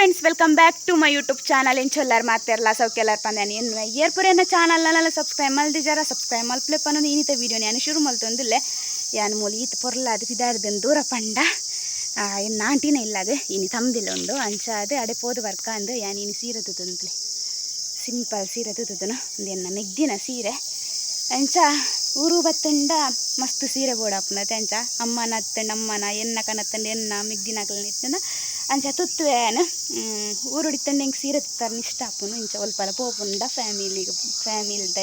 Friends welcome back to my YouTube channel ಎಂಚೊಲ್ಲಾರು ಮಾತೆರ್ಲ ಸೌಕೆಲ್ಲಾರು ಪಂದ್ಯಾನಿ ಏನು ಏರ್ಪುರೇನ ಚಾನಲ್ನಲ್ಲ ಸಬ್ಸ್ಕ್ರೈಬ್ ಮಲ್ದಿಜಾರ ಸಬ್ಸ್ಕ್ರೈಬ್ ಮಲ್ಪ್ಲೆ ಅನ್ನೋದು ಏನಿತ ವೀಡಿಯೋ ನಾನು ಶುರು ಮಲ್ತೊಂದುಲ್ಲೆ ಯಾನು ಮೂಲ ಈತ ಪೊರ್ಲಾದು ಇದಾರ್ದನ್ ದೂರ ಪಂಡ. ಏನು ನಾಂಟಿನ ಇಲ್ಲ ಅದು, ಇನಿ ತಂಬಿಲ್ಲ ಒಂದು ಅಂಚ ಅದು ಅಡೆ ಪೋದು ವರ್ಕ ಅಂದು, ಯಾನು ಇನಿ ಸೀರೆ ತುತ್ತುಂತ್ಲೆ ಸಿಂಪಲ್ ಸೀರೆ ತುತ್ತದನು. ಒಂದು ನೆಗ್ದಿನ ಸೀರೆ. ಅಂಚ ಊರು ಬತ್ತಂಡ ಮಸ್ತ್ ಸೀರೆ ಬೋಡಪ್ಪನತೆ ಅಂಚ ಅಮ್ಮನ ಅತ್ತಂಡ ಅಮ್ಮನ ಎನ್ನ ಕನತ್ತಂಡ ಎನ್ನ ಮಿಗ್ದಿನ ಇತ್ತಂಡ. ಅಂಚ ತುತ್ತುವೇನ ಊರುಡಿತ್ತಂಡ ಹಿಂಗೆ ಸೀರೆ ತುತ್ತಾರ ಇಷ್ಟ ಅಪ್ಪನು ಇಂಚ ಒಲ್ಪಲ ಪೋಪುಂಡ ಫ್ಯಾಮಿಲಿಗೆ ಫ್ಯಾಮಿಲಿದ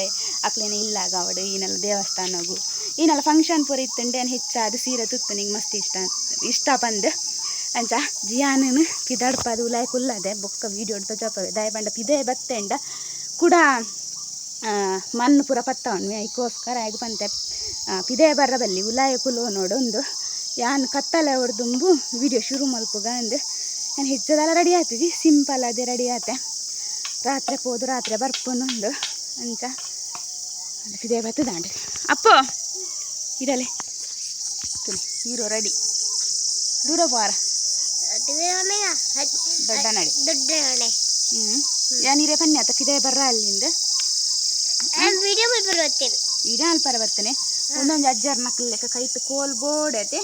ಅಕ್ಲೇನ ಇಲ್ಲಾಗ ಅವಡು ಈನೆಲ್ಲ ದೇವಸ್ಥಾನಗು. ಈನೆಲ್ಲ ಫಂಕ್ಷನ್ ಪೂರ ಇತ್ತಂಡೆ ಹೆಚ್ಚಾದ ಸೀರೆ ತುತ್ತು ನಿಂಗೆ ಮಸ್ತ್ ಇಷ್ಟ ಇಷ್ಟ ಬಂದು ಅಂಚ ಜಿಯಾನನು ಪಿದಾಡ್ಪದು ಉಲಾಯ್ ಕುಲ್ಲದೆ ಬೊಕ್ಕ ವೀಡಿಯೋ ಹಿಡ್ದು ದಯ ಬಂಡ ಪಿದೇ ಬತ್ತೆಂಡ. ಕೂಡ ಮಣ್ಣು ಪೂರ ಪತ್ತವನ್ನು ಅದಕ್ಕೋಸ್ಕರ ಆಗಿ ಬಂತೆ ಪಿದೇ ಬರ್ರ ಬಲ್ಲಿ ಉಲಾಯ ಕುಲೋ ನೋಡೊಂದು ಯಾನ್ ಕತ್ತಲೆ ಹೊಡೆದುಂಬು ವಿಡಿಯೋ ಶುರು ಮಲ್ಪುಗ ಅಂದು. ನಾನು ಹೆಚ್ಚದೆಲ್ಲ ರೆಡಿ ಆಗ್ತಿದ್ದಿ ಸಿಂಪಲ್ ಅದೇ ರೆಡಿ ಆತೆ. ರಾತ್ರಿ ಹೋದು ರಾತ್ರಿ ಬರ್ಪನೊಂದು ಅಂಚ. ಪಿದೆ ಬತ್ತದಾಂಡು ಅಪ್ಪೋ ಇರಲಿ. ತುಳಿ ಹೀರೋ ರೆಡಿ ದೂರ ಬಾರ ದೊಡ್ಡ ನಡಿ ದೊಡ್ಡ ಹ್ಞೂ ಯಾನಿರೇ ಬನ್ನಿ ಆತ? ಪಿದೇ ಬರ್ರ ಅಲ್ಲಿಂದ. ವಿಡಿಯೋ ಬರ್ತೀನಿ ಈಗ ಅಲ್ಪರ ಬರ್ತೇನೆ ಒಂದೊಂದು ಅಜ್ಜರ್ ಲೆಕ್ಕ ಕೈಟ್ ಕೋಲ್ ಬೋಡತೆ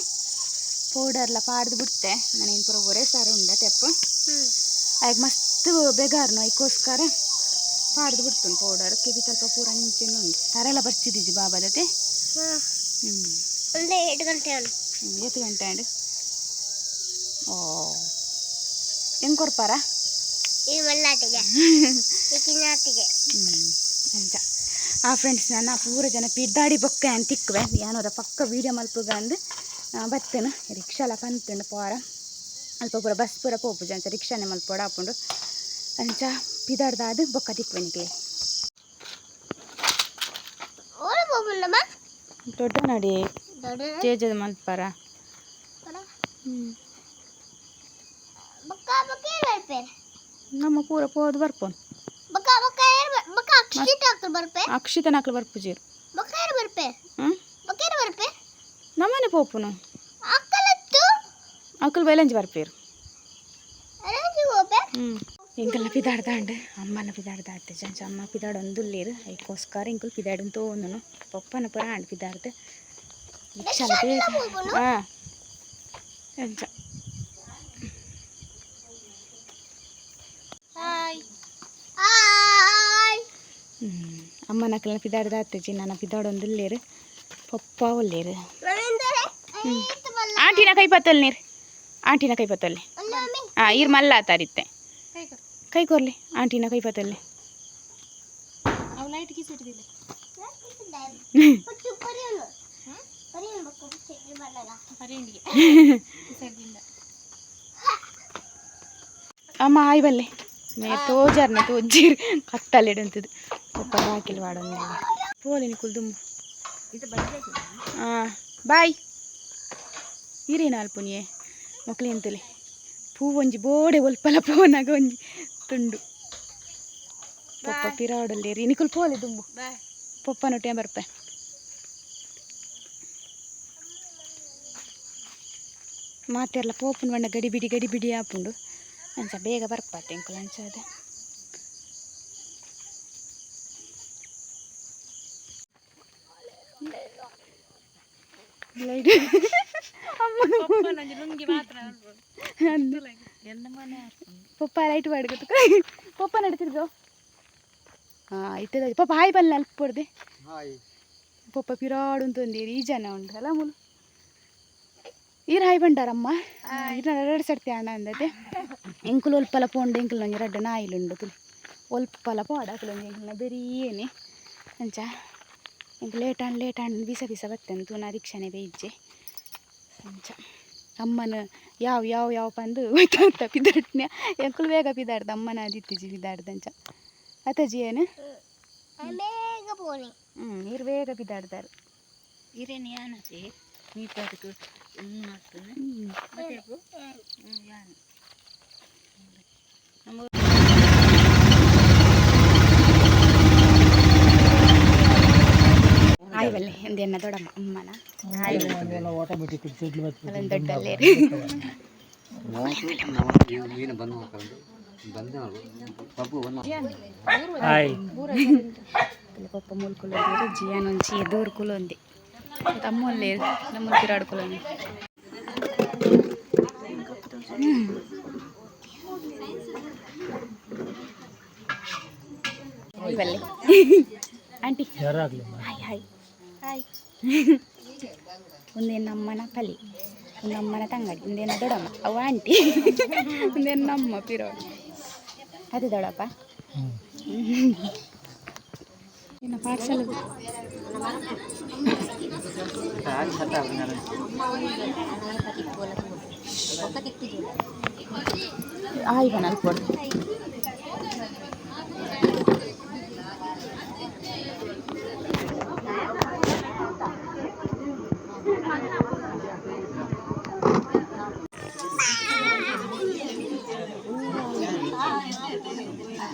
ಪೌಡರ್ಲ ಪಾಡ್ದು ಬಿಡ್ತೆ ನಾನೇನು ಪೂರ ಒರೆ ಸಾರು ಉಂಡ ತೆಪ್ಪು. ಹ್ಮ್. ಆಗ ಮಸ್ತ್ ಬೇಗಾರ್ನು ಅದಕ್ಕೋಸ್ಕರ ಪಾಡ್ದು ಬಿಡ್ತುನ್ ಪೌಡರ್. ಕಿವಿ ಸ್ವಲ್ಪ ಪೂರ ಅಂಚೆನು ಉಂಡು ತರೆಲ್ಲ ಬರ್ಚಿದ್ದೀಜಿ ಬಾಬದತೆ ಒಂದೇ ಗಂಟೆ ಅವನು ಎತ್ತು ಗಂಟೆ ಅಂಡು ಓ. ಹೆಂಗೆ ಕೊಡ್ಪಾರ? ಈ ಕಿನ್ನಾಟಿಗೆ ಹ್ಞೂ ಅಂಚ ಆ ಫ್ರೆಂಡ್ಸ್ ನನ್ನ ಪೂರ ಜನ ಪಿಡ್ಡಾಡಿ ಬೊಕ್ಕ ಅಂತ ತಿಕ್ಕುವೆ ಯಾನೋರ ಪಕ್ಕ ವೀಡಿಯೋ ಮಲ್ಪುಗ ಅಂದು ಬತ್ತೇನು. ರಿಕ್ಷಾಲ ಪಂತುಂಡು ಪೋರ. ಅಲ್ಪ ಪೂರ ಬಸ್ ಪೂರ ಪೋಪುಜ ಅಂಚ ರಿಕ್ಷಾನೆ ಮಲ್ಪೋಡ ಹಾಕೊಂಡು ಅಂಚ ಪಿದಾಡ್ದಾದ ಬೊಕ್ಕ ತಿಕ್ಕುವೆ ನಿಕ್ಲೆ ದೊಡ್ಡ ನಡಿ. ತೇಜದ ಮಲ್ಪಾರ. ಏನು ನಮ್ಮ ಪೂರ ಪೋದು ಬರ್ಪೋನು ಬಕ್ಕ ಬಕ್ಕ ಏನು ಬಕ್ಕ ಅಕ್ಷಿತ ಹಾಕ್ತಾರೆ ಬರ್ಪೇ ಅಕ್ಷಿತ ನಾಕ್ಲು ಬರ್ಪುಜೀರು ಬಕ್ಕ ಏನು ಬರ್ಪೇ ಹ್ಞೂ ಬಕ್ಕ ಏನು ಬರ್ಪೇ ನಮ್ಮನೆ ಪೋಪುನು ಅಕ್ಕಲತ್ತು ಅಕ್ಕಲು ಬೈಲಂಜಿ ಬರ್ಪೇರು ಅರಾಜಿ ಹೋಪೆ ಹ್ಞೂ ಇಂಕಲ್ನ ಪಿದಾಡ್ದಾಂಡು ಅಮ್ಮನ ಪಿದಾಡ್ದಾಡ್ತೆ ಚಂಚ ಅಮ್ಮ ಪಿದಾಡೊಂದುಲ್ಲೇರು ಅದಕ್ಕೋಸ್ಕರ ಇಂಕಲ್ ಪಿದಾಡು ತೋಂದನು ಪಪ್ಪನ ಪುರ ಆಂಡ್ ಪಿದಾಡ್ದೆ ರಿಕ್ಷಾಲ ಬೇಗ ಹಾಂ ಚಂಚ ಹಾಯ್ ಹಾಯ್ ಹ್ಞೂ ಅಮ್ಮನ ಆತಜ್ಜಿ ನಾನು ಪಿದಾಡೊಂದು ಇಲ್ಲೇರು ಪಪ್ಪ ಒಲ್ಲೇರು ಆಂಟಿನ ಕೈ ಪತ್ತಲ್ ನೀರು. ಆಂಟಿನ ಕೈ ಪತ್ತಲ್ಲಿ ಹಾಂ ಇರು ಮಲ್ಲ ಆತಾರಿತ್ತೆ. ಕೈ ಕೊರ್ಲಿ ಆಂಟಿನ ಕೈ ಪತ್ತಲ್ಲಿ ಅಮ್ಮ ಆಯ್ ಬಲ್ಲೆ. ಮೇ ತೋಜಾರ್ನ ತೋಜಿರ್. ಕತ್ತಲ್ಲಿಡಂತದು ಕುಲ್ದುಂಬು ಇದು ಬಂದ್ರೆ ಹಾಂ ಬಾಯ್. ಇರಿ ಅಲ್ಪುನಿಯೇ ಮಕ್ಳು ಎಂತಲೆ ಪೂ ಒಂಜಿ ಬೋಡೆ ಒಲ್ಪಲ ಪೋನಾಗ ಒಂಜಿ ತುಂಡು. ಪಪ್ಪ ಪಿರಾಡಲ್ಲಿ ಇನಿಕುಲ್ ಪೋಲಿ ದುಂಬು. ಬಾಯ್. ಪಪ್ಪನೊಟ್ಟೆ ಬರ್ಪೆ. ಮಾತೆರ್ಲ ಪೋಪುನ್ ಬಣ್ಣ ಗಡಿಬಿಡಿ ಗಡಿಬಿಡಿ ಗಡಿ ಬಿಡಿ ಆಪುಂಡು. ಅಂಚ ಬೇಗ ಬರ್ಪಾತೆ ಅಂಕುಲ್ ಅಂಚ ಅದ. ಲೈಟ್ ಪಪ್ಪ ಲೈಟ್ ಮಾಡ್ಕೊತ ಪಪ್ಪ ನಡ್ತಿರ್ದು ಹಾಂ ಇಟ್ಟದ. ಪಪ್ಪ ಹಾಯ್ ಬಲ್ಲ ಅಲ್ಪ ಕೊಡ್ದೆ. ಪಪ್ಪ ಪಿರಾಡು ಅಂತಂದಿರಿ ಈ ಜನ ಉಂಟು. ಅಲ್ಲ ಮುಲು ಈರ್ ಹಾಯ್ ಬಂಡಾರಮ್ಮ ಇರ ಎರಡು ಸರ್ತಿ ಅಣ್ಣ ಅಂದತೆ ಎಂಕುಲು ಒಲ್ಪಲ ಪೋಂಡು ಎಂಕುಲು ನಂಗೆ ರಡ್ಡ ನಾಯಿಲುಂಡು ತುಲಿ. ಒಲ್ಪಲ ಪೋಡ ಅಕುಲು ಬೇರೆ ಬೆರಿಯೇನೆ ಅಂಚ. ಎಂಕ್ ಲೇಟ್ ಆಂಡ್ ಲೇಟ್ ಆಂಡ್ ಬಿಸ ಬಿಸ ಬತ್ತಂತು ನಾ ರಿಕ್ಷಾನೇ ಬೇಜ್ಜೆ ಅಂಚ. ಅಮ್ಮನ ಯಾವ ಯಾವ ಯಾವ ಬಂದು ಹೋಯ್ತಾ ಪಿದಾಡ್ನ ಎಂಕುಲು ಬೇಗ ಪಿದಾಡ್ದ? ಅಮ್ಮನ ಆದಿತ್ತಿಜಿ ಪಿದಾಡ್ದಂಚ ಅತ್ತಜಿ ಏನು? ಹ್ಞೂ ನೀರು ಬೇಗ ಬಿದ್ದಾಡ್ತಾರೆ ಇರೇನು ಯಾನಸಿ ಮೀಟರ್ದು ಮಾಡ್ತಾನೆ ಹ್ಞೂ ಬಂದು ಹಾಕೊಂಡು ಬಂದು ಪಪ್ಪು ಬಂದು పప్ప మూలుకులు ఉంది జియా నుంచి ఎదురుకులు ఉంది తమ్ముళ్ళు లేరు తమ్ముళ్ళు తిరాడుకులు ఉంది వెళ్ళి ఆంటీ ಹಾಯ್ ಒಂದೇನು ನಮ್ಮನ ಪಲಿ ಒಂದು ಅಮ್ಮನ ತಂಗಡಿ ಒಂದೇನು ದೊಡಮ್ಮ ಅವ ಆಂಟಿ ಒಂದೇನು ನಮ್ಮ ಪಿರೋ ಅದು ದೊಡಪ್ಪ ಇನ್ನು ಪಾರ್ಸಲ್ ಆಯ್ತು ನಾನು ಕೊಡ್ತೀನಿ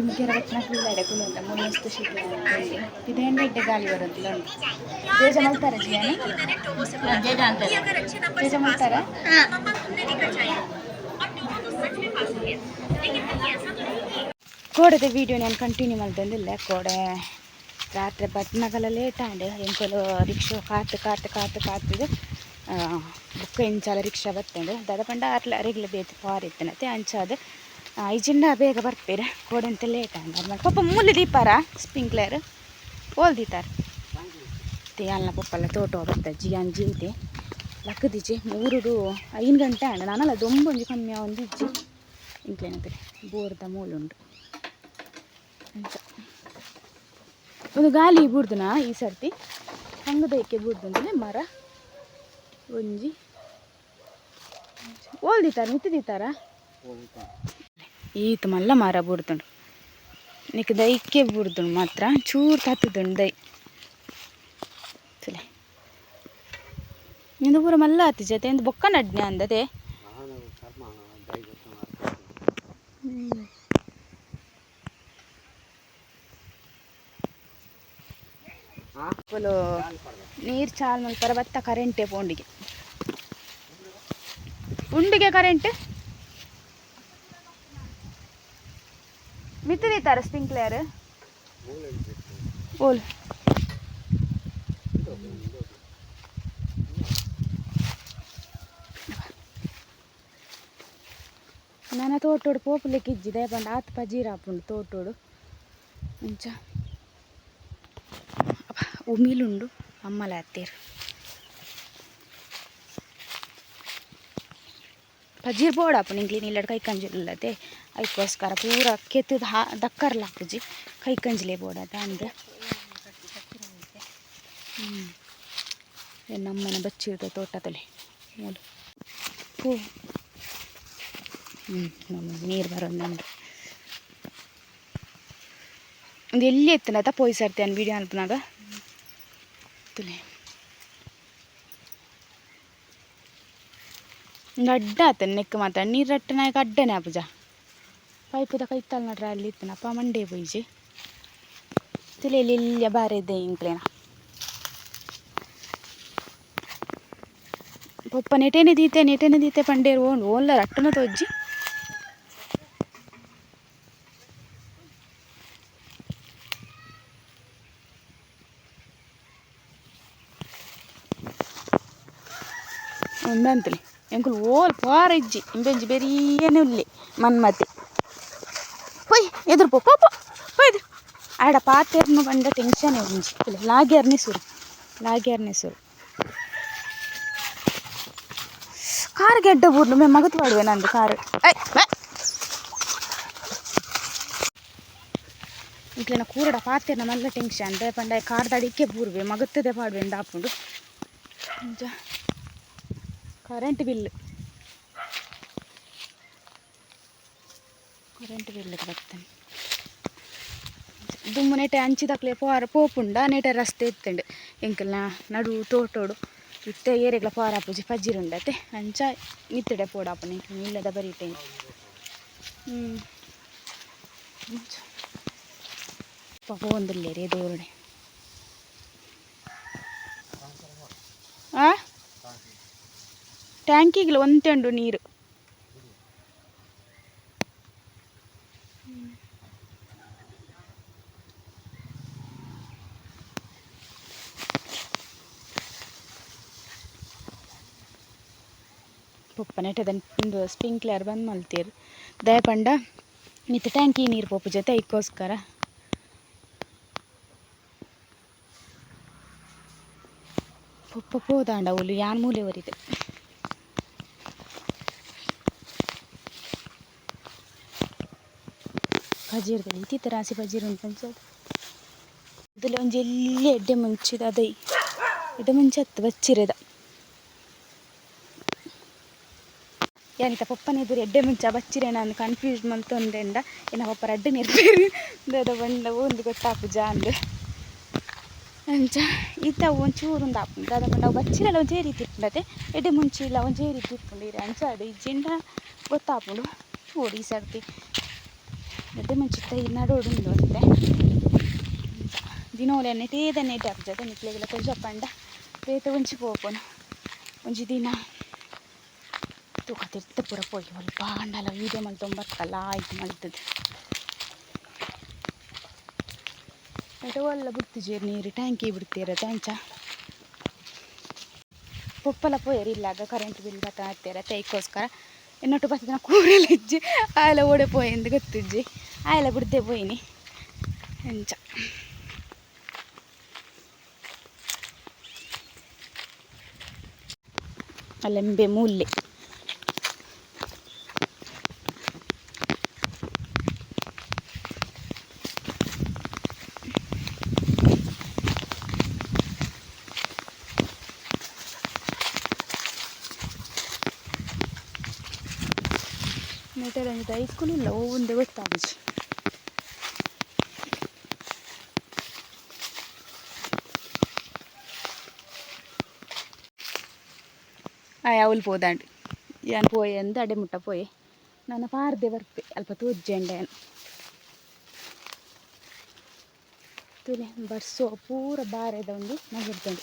ಉಂಟು ತೇಜ ಕೋಡೆದ ವಿಡಿಯೋ ನಾನು ಕಂಟಿನ್ಯೂ ಮಾಡ್ದಂದಿಲ್ಲ ಕೋಡೆ. ರಾತ್ರಿ ಬಟ್ನಗಲ ಲೇಟ್ ಆಂಡೆ ಎಂಕಲು ರಿಕ್ಷಾ ಕಾತು ಕಾತು ಕಾತು ಕಾತಿದೆ ಬುಕ್ ಇಂಚಾಲ ರಿಕ್ಷಾ ಬರ್ತಂಡು ದಾದ ಪಂಡ ಅರ್ಲ ಅರಿಗ್ಲ ಬೇತಿ ಪಾರ್ ಇತ್ತನತೆ ಅಂಚಾದ. ಐಜಿಂಡ ಬೇಗ ಬರ್ಪೇರೆ ಕೋಡೆಂತ ಲೇಟ್ ಅದ್ಮೇಲೆ ಪಾಪ ಮೂಲೆ ದೀಪಾರ? ಸ್ಪ್ರಿಂಕ್ಲರ್ ಓಲ್ ದೀತಾರ. ತೆ, ಅಲ್ಲ ಪಪ್ಪಲ್ಲ ತೋಟ ಬರ್ತಾ ಜಿಯಾನ್ ಜೀತೆ ಲಕ್ಕದಿಜ್ಜಿ ಮೂರುಡು ಐದು ಗಂಟೆ ಅಂಡ ನಾನಲ್ಲ, ದೊಂಬೊಂಜಿ ಕಮ್ಮಿ ಒಂದು ಇಜ್ಜಿ. ಇಂಕ್ಲೇನಂತೆ ಬೋರ್ದ ಮೂಲುಂಡು ಒಂದು ಗಾಲಿ ಬುಡ್ದುನ ಈ ಸರ್ತಿ? ಹಂಗದಕ್ಕೆ ಅಂದರೆ ಮರ? ಒಂಜಿ? ಓಲ್ದಿತ್ತಾರ ಮಿತ್ತಿದಿತ್ತಾರ ಈತ ಮಲ್ಲ ಮರ ಬುಡ್ದುಂಡು ನಿಕ್ ದೈಕ್ಕೆ ಬುಡ್ದುಂಡು ಮಾತ್ರ ಚೂರು ತತ್ತದುಂಡು ದೈ. ಸಲೆ. ನಿಂದು ಪೂರ ಮಲ್ಲ ಹತ್ತಿ ಜೊತೆ ಎಂದು ಬೊಕ್ಕ ನಡ್ನೆ ಅಂದದೆ ನಾನು ಕರ್ಮ ದೈ ಫುಲ್ಲು ನೀರು ಚಾಲ್ ಮಲ್ಪರ ಬತ್ತ ಕರೆಂಟೇ ಪೋಂಡಿಗೆ. ಉಂಡಿಗೆ ಕರೆಂಟ್? ಮಿತ್ತದಿತ್ತಾರ ಸ್ಪ್ರಿಂಕ್ಲರ್ ಓಲ್. ನನ್ನ ತೋಟೋಡು ಪೋಪುಲೆಕ್ಕೆ ಇಜ್ಜಿದೆ ಪಂಡ ಆತ್ ಪಜೀರ ಹಾಪುಂಡು ತೋಟೋಡು. ಮುಂಚ ಉಮಿಲುಂಡು ಅಮ್ಮಲ ಹತ್ತೀರು ಪಜೀರ್ ಬೋಡಪ್ಪ ನಿಂಗೆ ನಿಲ್ಲಡ್ ಕೈ ಕಂಜಿಲ್ಲದೆ ಅದಕ್ಕೋಸ್ಕರ ಪೂರ ಕೆತ್ತದ ಹಾ, ದಕ್ಕರ್ಲ ಹಾಕುಜಿ. ಕೈ ಕಂಜ್ಲೆ ಬೋಡದ ಅಂದ್ರೆ ಹ್ಞೂ ನಮ್ಮನೆ ಬಚ್ಚಿರ್ದ ತೋಟದಲ್ಲಿ. ನೋಡು. ಹೂ ಹ್ಞೂ ನಮ್ಮ ನೀರು ಬರೋದು ಒಂದು ಎಲ್ಲಿ ಎತ್ತನ ಪೋಯ್ ಸರ್ತಿ ಅನ್ ವಿಡಿಯೋ ಅನ್ಪನಾಗ? ತುಲೆ ಅಡ್ಡ ಆತನ ನೆಕ್ಕ ಮಾತಾಡ ನೀರು ರಟ್ಟನಾಗ ಅಡ್ಡನೇ ಅಪ್ಪಜ ಪೈಪು ದಾಕ ಇತ್ತಲ್ನ ಅಲ್ಲಿ ಇತ್ತನಪ್ಪ ಮಂಡೆ ಬೊಯ್ಜಿ ತುಲೆಯಲ್ಲಿ ಇಲ್ಲಿಯ ಬಾರಿದ್ದೆ ಇಂಕ್ಲೇನ ಪಪ್ಪ ನೆಟೇನೆ ದೀತೆ ನೆಟೇನೆ ದೀತೆ ಪಂಡೇರು ಓನ್ ಓನ್ಲ ರಟ್ಟನ ತೊಜ್ಜಿ ಉಂಡಂತಲಿ ಎಂಕುಲು ಓಲ್ ಪಾರಿಜ್ಜಿ ಇಂಬೆಂಜಿ ಬೆರಿಯೇನೆ ಉಲ್ಲಿ ಮನ್ಮತಿ ಎದುರು ಪೋ ಪೋ ಹೋಯ್ದು ಆಡ ಪಾತೆರ್ನು ಬಂದ ಟೆನ್ಷನ್ ಇವಂಜಿ ಲಾಗ್ಯಾರ್ನಿ ಸುರು ಲಾಗ್ಯಾರ್ನಿ ಸುರು ಕಾರ್ ಗೆಡ್ಡ ಬೂರ್ಲು ಮೇ ಮಗತ್ ಮಾಡುವೆ ನಂದು ಕಾರು ఇట్లా కూరడ పాతేన మళ్ళీ టెన్షన్ రేపండి కార్ దడికే పూర్వే మగత్తదే పాడువే దాపుడు కరెంటు బిల్లు కరెంటు బిల్లుకి వస్తాను ದುమ్ము ನೆಟೆ ಅಂಚಿದಕ್ಲೆ ಪೋರ ಪೋಪುಂಡ ನೆಟೆ ರಸ್ತೆ ಇತ್ತುಂಡು ಎಂಕಲ್ನ ನಡು ತೋಟೋಡು ಇತ್ತೆ ಏರೆಗ್ಲ ಪೋರ ಪೂಜೆ ಪಜ್ಜಿರುಂಡತೆ. ಅಂಚ ನಿತ್ತಡೆ ಪೋಡಾಪನ ಎಂಕಲ್ನ ಇಲ್ಲದ ಬರೀತೇನೆ. ಹ್ಞೂ ಪೋಂದಿಲ್ಲೇ ರೀ ದೂರಡೆ ಟ್ಯಾಂಕಿಗ್ಲ ಒಂತೆಂಡು ನೀರು. ಪಪ್ಪನೆಟದೊಂದು ಸ್ಪ್ರಿಂಕ್ಲರ್ ಬಂದ್ ಮಲ್ತೀರು ದಯಪಂಡ ಮಿತ್ತ ಟ್ಯಾಂಕಿ ನೀರು ಪೋಪು ಜೊತೆ ಇಕ್ಕೋಸ್ಕರ. ಪೊಪ್ಪ ಪೋದಾಂಡ ಅವಳು ಯಾನ್ ಮೂಲೆವರಿದೆ ಪಜೀರ್ದಲ್ಲಿ, ಇತ್ತಿತ್ತ ರಾಸಿ ಬಜೀರ್ ಉಂಟು ಪಂಚಾಯತ್ ಅದ್ರಲ್ಲಿ ಒಂಜಿ ಎಲ್ಲಿ ಎಡ್ಡೆ ಮುಂಚಿದ ಅದೈ. ಎಡ್ಡೆ ಮುಂಚತ್ತು ಬಚ್ಚಿರದ. ಯಾನಿತ ಪಪ್ಪನ ಎದುರು ಎಡ್ಡೆ ಮುಂಚ ಬಚ್ಚಿರೆ ನಾನು ಕನ್ಫ್ಯೂಸ್ ಮಂತೊಂದೆಂಡ ಏನ ಪಪ್ಪ ರಡ್ಡು ನಿರ್ಬೇರು ದದ ಬಂಡ ಒಂದು ಗೊತ್ತಾಪು ಅಂದೆ. ಅಂಚ ಇತ್ತ ಒಂಚೂರು ಒಂದು ಆಪು ದಾದ ಅವು ಬಚ್ಚಿರೆಲ್ಲ ಒಂಜೇ ರೀತಿ ಇಪ್ಪುಂಡತೆ ಎಡ್ಡೆ ಮುಂಚೆ ಇಲ್ಲ, ಒಂದೇ ರೀತಿ ಅಂಚ ಇರೆ ಅಂಚಾಡು ಇಜ್ಜಿಂಡ ಗೊತ್ತಾಪುಂಡು ಓಡಿ ಸರ್ತಿ. ಎಡ್ಡೆ ಮುಂಚೆ ಇತ್ತ ನಡೋಡು ಅಂತೆ. ದಿನೋಲೆ ನೆಟೇದ ನೆಟ್ ಆಗ್ತದೆ ನಿಕ್ಲೆಗೆಲ್ಲ ಕೊಂಚ ಪಂಡ ರೇತ ಒಂಚಿ ಪೋಪುನು ಒಂಜಿ ದಿನ. ತೂಕ ತಿರ್ತ ಪೂರ ಪೋಯಿ. ಒಲ್ ಅಂಡಲ ವೀಡಿಯೋ ಮಲ್ತೊಂಬತ್ತಲ್ಲ ಆಯ್ತು ಮಲ್ತದೆ ನೆಟ ಒಲ್ಲ ಬಿಡ್ತಿಜೀರು ನೀರು ಟ್ಯಾಂಕಿ ಬಿಡ್ತೀರ ತಂಚ ಪೊಪ್ಪಲ ಪೋಯರಿಲ್ಲಾಗ ಕರೆಂಟ್ ಬಿಲ್ ಬತ್ತ ಹತ್ತಿರ ತೈಕೋಸ್ಕರ ಎನ್ನೊಟ್ಟು ಬತ್ತದ ಕೂರೆಲ್ಲ ಇಜ್ಜಿ. ಆಯಲ ಓಡೆ ಪೋಯೆಂದು ಗೊತ್ತಿಜ್ಜಿ ಆಯಲ ಬಿಡ್ದೆ ಪೋಯಿನಿ. ಎಂಚ. ಅಲ್ಲೆಂಬೆ ಮೂಲ್ಲೆ. ನೆಟರಂಜಿ ದೈಕ್ಕುಲಿಲ್ಲ ಒಂದೇ ಗೊತ್ತಾಗುಜಿ ಆಯ್ ಅವಳು ಪೋದಾಂಡು ಯಾನ್ ಪೋಯೆ ಅಂದು ಅಡೆ ಮುಟ್ಟ ಪೋಯೆ ನನ್ನ ಪಾರ್ದೆ ಬರ್ಪೆ ಅಲ್ಪ ತೋಜ್ಜೆಂಡೆ ತುಲೆ ಬರ್ಸೋ ಪೂರ ಬಾರೆದ ಒಂದು ನಗಿರ್ತಂಡು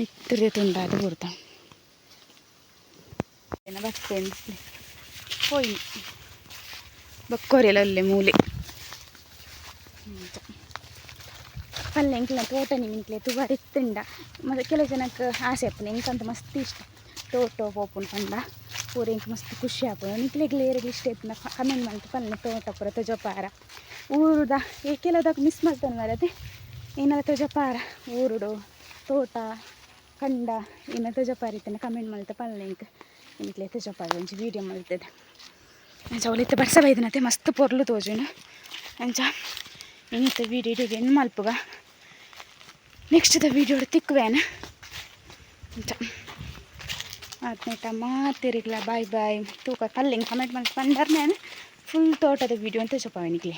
ನಿತ್ತರೆ ತುಂಡಾದ ಕೊಡ್ತಾನೆ ಬತ್ತೆ ಹೋಯ್ ಬಕ್ಕೋರೆಲ್ಲ ಒಳ್ಳೆ ಮೂಲೆ. ಪಲ್ಲೆ ಎಂಕ್ಲ ತೋಟ ನಿಮಿಂಕ್ಲೆ ತುವಾರಿ ತಿಂಡ. ಮತ್ತು ಕೆಲವು ಜನಕ್ಕೆ ಆಸೆ ಆಪುನ ಎಂಕಂತ ಮಸ್ತ್ ಇಷ್ಟ. ತೋಟ ಪೋಪುನ ಪಂಡ ಪೂರ ಎಂಕ್ ಮಸ್ತ್ ಖುಷಿ ಆಗ್ಬೋದು. ನಿಕ್ಲೆಗ್ಲ ಏರಿಗೆ ಇಷ್ಟ ಇತ್ತು ಕಮೆಂಟ್ ಮಾಡ್ತು, ಪಲ್ಲೆ ತೋಟ ಪೂರ ತೊಜಪಾರ ಊರುದ ಈ ಕೆಲವುದಕ್ಕೆ ಮಿಸ್ ಮಾಡ್ತಾನೆ ಮರತೆ ಏನಾರ ತೊಜಪಾರ ಊರುಡು, ತೋಟ ಕಂಡ ಇನ್ನು ತೊಜಪಾರ ಇತ್ತನ ಕಮೆಂಟ್ ಮಾಡ್ತಾ ಪಲ್ಯ ಎಂಕ್ ನಿಕ್ಲೆ ತೊಜಪಾರ ಒಂಚಿ ವೀಡಿಯೋ ಮಾಡ್ತದೆ ಅಂಚ ಅವಳಿತ್ತ ಬರ್ಸ ಬೈದನತೆ ಮಸ್ತ್ ಪೊರ್ಲು ತೋಜುನು ಅಂಚ ಇನ್ನಿತ್ತ ವೀಡಿಯೋ ಇಡೀಗೆ ಏನು ಮಲ್ಪುಗ ನೆಕ್ಸ್ಟ್ ವೀಡಿಯೋ ತಿಕ್ಕುವೇನ ಅಂಚ ಆತ್ನೇಟ ಮಾತಿರಿಗ್ಲ ಬಾಯ್ ಬಾಯ್ ತೂಕ ಕಲ್ಲಿಂಗ್ ಕಮೆಂಟ್ ಮಾಡಿ ಬಂದರ್ನೇನು ಫುಲ್ ತೋಟದ ವೀಡಿಯೋ ಅಂತ ಚಪ್ಪ ನಿಕ್ಲೆ